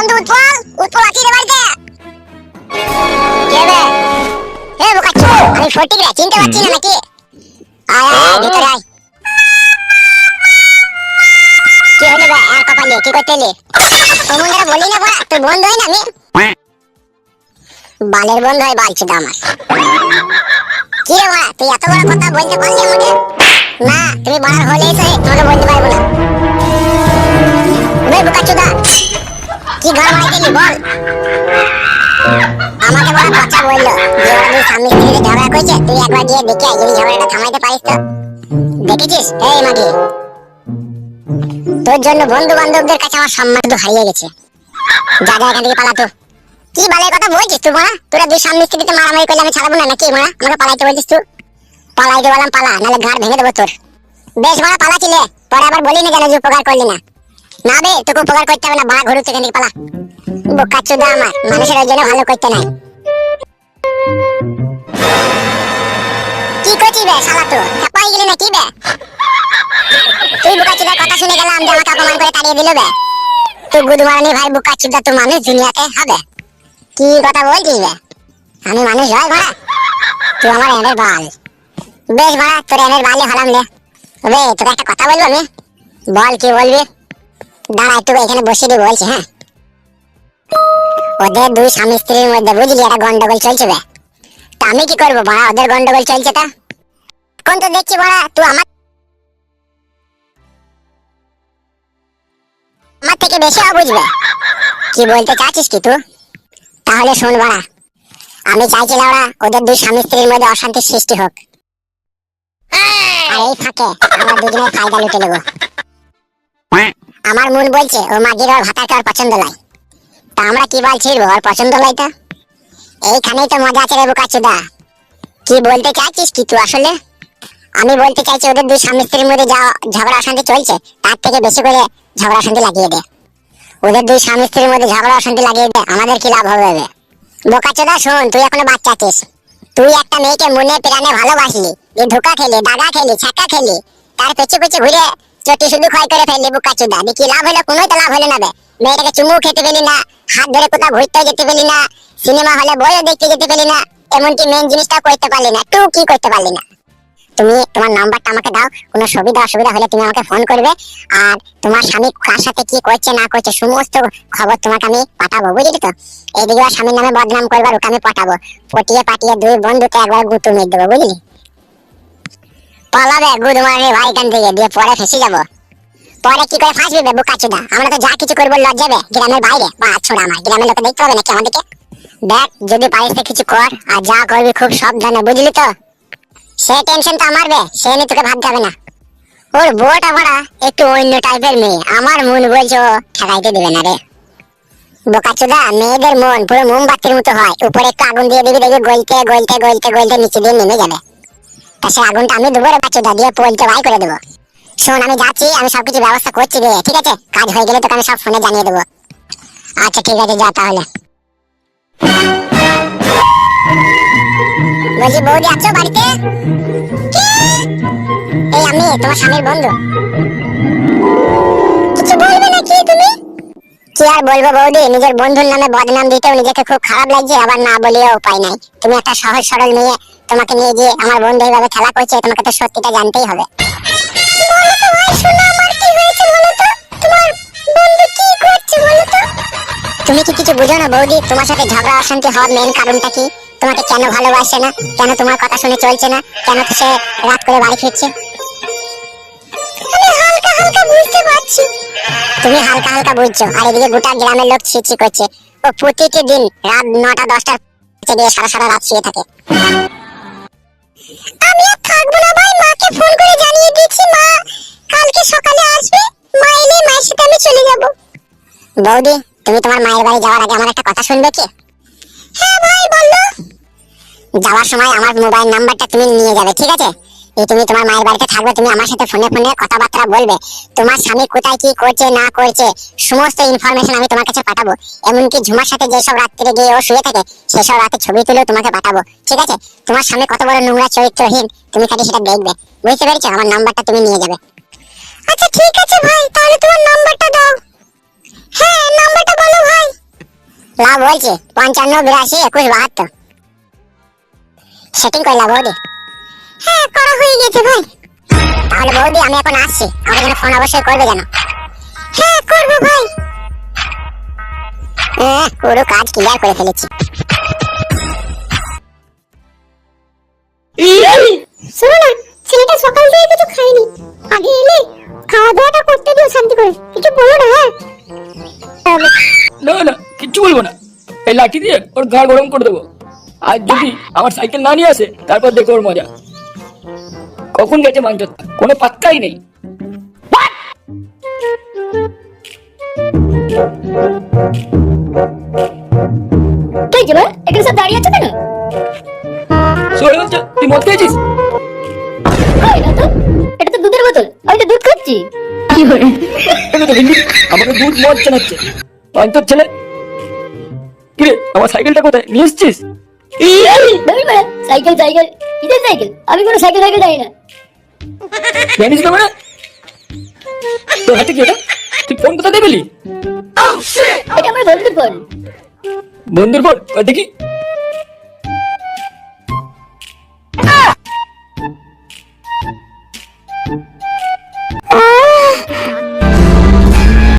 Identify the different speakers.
Speaker 1: বন্ধু উৎপল উৎপল আছি রে বাড়িতে। এ আমি রে চিনতে পারছি না নাকি? আয় আয় ভিতরে আয়। কি হলো আর কপালে কি তোমরা বলি না তোর বন্ধু হয় না আমি? বালের বন্ধু হয় বালছিটা আমার। কি রে বড়া তুই এত বড় কথা বলতে পারলি আমাকে? না, তুমি বাড়ার হলে এসে তোমাকে বলতে পারব না। বে বোকাচুদা কি ঘর বল? আমাকে বড় যে ওরা দুই স্বামী স্ত্রীতে ঝগড়া তুই একবার গিয়ে দেখে যদি ঝগড়াটা থামাইতে পারিস তো। দেখেছিস? এই তোর জন্য বন্ধু বান্ধবদের কাছে আমার সম্মান তো হারিয়ে গেছে। যা যা, এখান থেকে পালাতো কি কথা বলছিস তুই তোরা দুই স্বামী স্ত্রীতে মারামারি করলে আমি ছাড়বো না নাকি আমাকে পালাইতে বলছিস তুই? পালাইতে বললাম, পালা, নাহলে ঘাড় ভেঙে দেবো তোর। বেশ, মারা পালাছিলে পরে আবার বলি না কেন যে উপকার করলি না। না বে, তোকে উপকার করতে হবে না ঘুরুক এখান থেকে, পালা। বোকা চোদা আমার, মানুষের ওই জন্য ভালো করতে নাই। কি করছিস বে, শালা তো চাপাই গেলি না কি বে? তুই বোকা চোদার কথা শুনে গেলাম যে আমাকে অপমান করে তাড়িয়ে দিল বে। তুই গুদমারানি ভাই বোকা চোদা তো মানুষ, দুনিয়াতে হবে। কি কথা বলছিস বে? আমি মানুষ হয় ভাড়া তুই আমার এনের বাল। বেশ ভাড়া তোর এনের বালে হলাম রে। বে, তোকে একটা কথা বলব আমি? বল কি বলবি? দাঁড়া, একটু এখানে বসে দিয়ে বলছি হ্যাঁ? ওদের দুই স্বামী স্ত্রীর মধ্যে বুঝলি একটা গন্ডগোল চলছে বে। তা আমি কি করব, বাড়া, ওদের গন্ডগোল চলছে তা? কোন তো দেখছি, বাড়া, তুই আমার আমার থেকে বেশি বুঝবে কি বলতে চাচ্ছিস কি তুই? তাহলে শোন, বাড়া, আমি চাইছিলাম ওরা ওদের দুই স্বামী স্ত্রীর মধ্যে অশান্তির সৃষ্টি হোক। আর এই ফাঁকে আমরা দুজনের ফায়দা লুটে নেব। আমার মন বলছে, ও মাগির ওর ভাতাকে ওর পছন্দ লাই তা আমরা কি বলছি ওর পছন্দ লাই তা? এইখানেই তো মজা আছে রে বোকাচুদা। কি বলতে চাইছিস কি তুই আসলে? আমি বলতে চাইছি, ওদের দুই স্বামী স্ত্রীর মধ্যে যা ঝগড়া অশান্তি চলছে, তার থেকে বেশি করে ঝগড়া অশান্তি লাগিয়ে দে। ওদের দুই স্বামী স্ত্রীর মধ্যে ঝগড়া অশান্তি লাগিয়ে দে, আমাদের কি লাভ হবে? বোকাচোদা, শোন, তুই এখনও বাচ্চা আছিস। তুই একটা মেয়েকে মনে প্রাণে ভালোবাসলি ধোকা খেলি, দাগা খেলি ছাকা খেলি, তার পেছু পেছু ঘুরে চটি শুধু ক্ষয় করে ফেললি বোকাচোদা দিয়ে কি লাভ হলো? কোনোই তো লাভ হলো না বে। মেয়েটাকে চুমু খেতে পেলি না, হাত ধরে কোথাও ঘুরতে যেতে পেলি না, সিনেমা হলে বইও দেখতে যেতে পেলি না, এমনকি মেন জিনিসটাও করতে পারলি না তুই কি করতে পারলি না। তুমি তোমার নাম্বারটা আমাকে দাও, কোনো সুবিধা অসুবিধা হলে তুমি আমাকে ফোন করবে, আর তোমার স্বামী কার সাথে কি করছে, না করছে, সমস্ত খবর তোমাকে আমি পাঠাবো, বুঝলি তো? এইদিকে স্বামীর নামে বদনাম করবার ওকে আমি পাঠাবো, পটিয়ে পাটিয়ে দুই বন্ধুকে একবার গুঁতো মেরে দেবো, বুঝলি? পালাবে গুদ মারবে ভাই এখান থেকে, দিয়ে পরে ফেসে যাব। পরে কি করে ফাঁসবি বে বুকাচুদা? আমরা তো যা কিছু করব লজ্জাবে গ্রামের বাইরে, বা ছোড়া আমার, গ্রামের লোকে দেখতে হবে নাকি আমাদেরকে? দেখ, যদি পারিস তো কিছু কর, আর যা করবি খুব সাবধানে, বুঝলি তো? সে টেনশন তো আমার বে, সে নিয়ে তোকে ভাবতে হবে না। ওর বউটা ভাড়া একটু অন্য টাইপের মেয়ে, আমার মন বলছে ও ঠেকাইতে দেবে না রে। বোকাচোদা, মেয়েদের মন পুরো মোমবাতির মতো হয়, উপরে একটু আগুন দিয়ে দিবি, দেখবি গলতে গলতে গলতে গলতে নিচে দিয়ে নেমে যাবে। সে আগুনটা আমি দেবো রে বাচ্চোদা দিয়ে পোলতে বাই করে দেবো শোন, আমি যাচ্ছি, আমি সবকিছু ব্যবস্থা করছি রে, ঠিক আছে? কাজ হয়ে গেলে তোকে আমি সব ফোনে জানিয়ে দেবো। আচ্ছা ঠিক আছে, যা তাহলে। বলছি, বৌদি, আছো বাড়িতে? এই আমি, তোমার স্বামীর বন্ধু। কি আর বলব বৌদি? নিজের বন্ধুর নামে বদনাম দিতেও নিজেকে খুব খারাপ লাগছে, আবার না বলিও উপায় নাই। তুমি একটা সহজ সরল মেয়ে, তোমাকে নিয়ে গিয়ে আমার বন্ধু এইভাবে খেলা করছে, তোমাকে তো সত্যিটা জানতেই হবে। তুমি কি কিছু বুঝো না বৌদি? তোমার সাথে ঝগড়া, অশান্তি হওয়ার মেন কারণটা কি? তোমাকে কেন ভালোবাসে না? কেন তোমার কথা শুনে চলছে না? কেন সে রাত করে বাড়ি ফিরছে? হালকা বুঝতে পারছি। তুমি হালকা হালকা বুঝছ, আর এদিকে গোটা গ্রামের লোক ছিচি করছে। ও প্রতিটি দিন রাত নটা, দশটার সারা সারা রাত শুয়ে থাকে। আমি আর থাকব না ভাই, মাকে ফোন করে জানিয়ে দিয়েছি মা, কালকে সকালে আসবে, মা এলে মায়ের সাথে আমি চলে যাব। বৌদি, তুমি তোমার মায়ের বাড়ি যাওয়ার আগে আমার একটা কথা শুনবে কি? হ্যাঁ ভাই বলল যাওয়ার সময় আমার মোবাইল নাম্বারটা তুমি নিয়ে যাবে, ঠিক আছে? এই তুমি তোমার মায়ের বাড়িতে থাকবে, তুমি আমার সাথে ফোনে ফোনে কথাবার্তা বলবে। তোমার স্বামী কোথায়, কি করছে, না করছে, সমস্ত ইনফরমেশন আমি তোমার কাছে পাঠাবো। এমনকি ঝুমার সাথে যেসব রাত্রে গিয়ে ও শুয়ে থাকে, সেসব রাতে ছবি তুলেও তোমাকে পাঠাবো। ঠিক আছে? তোমার স্বামী কত বড় নোংরা চরিত্রহীন, তুমি খালি সেটা দেখবে। বুঝতে পেরেছ? আমার নাম্বারটা তুমি নিয়ে যাবে। আচ্ছা ঠিক আছে ভাই, তাহলে তোমার নাম্বারটা দাও। হ্যাঁ নাম্বারটা বলো ভাই। লাভ বলছে, পঞ্চান্ন, বিরাশি, একুশ, বাহাত্তর। সেটিং করলা বৌদি। হ্যাঁ করা হয়ে গেছে ভাই। তাহলে বৌদি আমি এখন আসছি। আমাকে যেন ফোন অবশ্যই করবে যেন। হ্যাঁ করব ভাই। হ্যাঁ পুরো কাজ ক্লিয়ার করে ফেলেছি।
Speaker 2: শোনো না ছেলেটা সকাল থেকে কিছু খায়নি। আগে এলে খাওয়া দাওয়াটা করতে দিও শান্তি করে। কিছু বলো না হ্যাঁ?
Speaker 3: না না কিচ্ছু বলব না। এই লাঠি দিয়ে ওর গা গরম করে দেবো। আর যদি আমার সাইকেল না নিয়ে আসে তারপর দেখো ওর মজা। কখন গেছে মাংস কোনো পাত্তাই নেই।
Speaker 2: তুই যে এখানে সব দাঁড়িয়ে আছো কেন?
Speaker 3: সরে হচ্ছে তুই মদ খেয়েছিস
Speaker 2: এটা তো দুধের বোতল। আমি তো দুধ খাচ্ছি। কি করে
Speaker 3: আমাকে দুধ মদ চালাচ্ছে অন্তর ছেলে? কিরে আমার সাইকেলটা কোথায়? নিয়ে এসছিস?
Speaker 2: Cycle cycle. কিসের সাইকেল? আমি কোনো সাইকেল সাইকেল জানি না।
Speaker 3: জানিস না মানে? তোর হাতে কি ওটা? তুই ফোন কোথা দেবেলি পেলি?
Speaker 2: এটা আমার বন্ধুর ফোন।
Speaker 3: বন্ধুর ফোন? দেখি।